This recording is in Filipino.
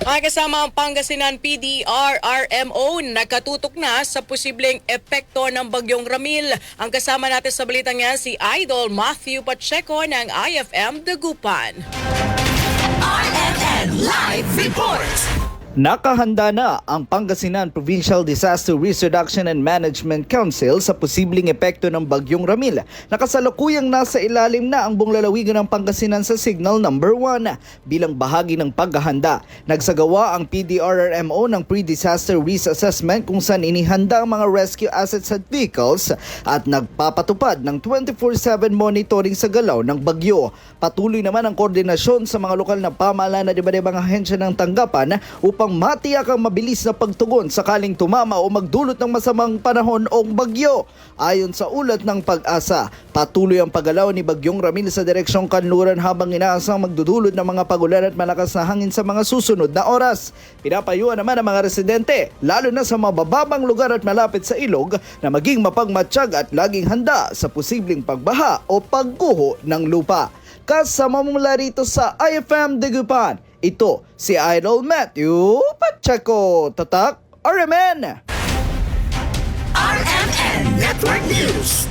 Mga kasama ang Pangasinan PDRRMO nakatutok na sa posibleng epekto ng bagyong Ramil. Ang kasama natin sa balitang yan si Idol Matthew Pacheco ng IFM Dagupan. RMN Live Report! Nakahanda na ang Pangasinan Provincial Disaster Risk Reduction and Management Council sa posibleng epekto ng Bagyong Ramil. Nakasalukuyang nasa ilalim na ang buong lalawigan ng Pangasinan sa Signal Number 1 bilang bahagi ng paghahanda. Nagsagawa ang PDRRMO ng Pre-Disaster Risk Assessment kung saan inihanda ang mga rescue assets at vehicles at nagpapatupad ng 24-7 monitoring sa galaw ng bagyo. Patuloy naman ang koordinasyon sa mga lokal na pamahalaan at iba't ibang ahensya ng tanggapan matiyak ang mabilis na pagtugon sakaling tumama o magdulot ng masamang panahon o bagyo. Ayon sa ulat ng pag-asa, patuloy ang paggalaw ni Bagyong Ramil sa direksyong kanluran habang inaasang magdudulot ng mga pagulan at malakas na hangin sa mga susunod na oras. Pinapayuhan naman ang mga residente, lalo na sa mabababang lugar at malapit sa ilog, na maging mapagmatsyag at laging handa sa posibleng pagbaha o pagguho ng lupa. Kasama mula rito sa IFM Degupan, ito si Idol Matthew Pacheco. Tatak, RMN! RMN Network News!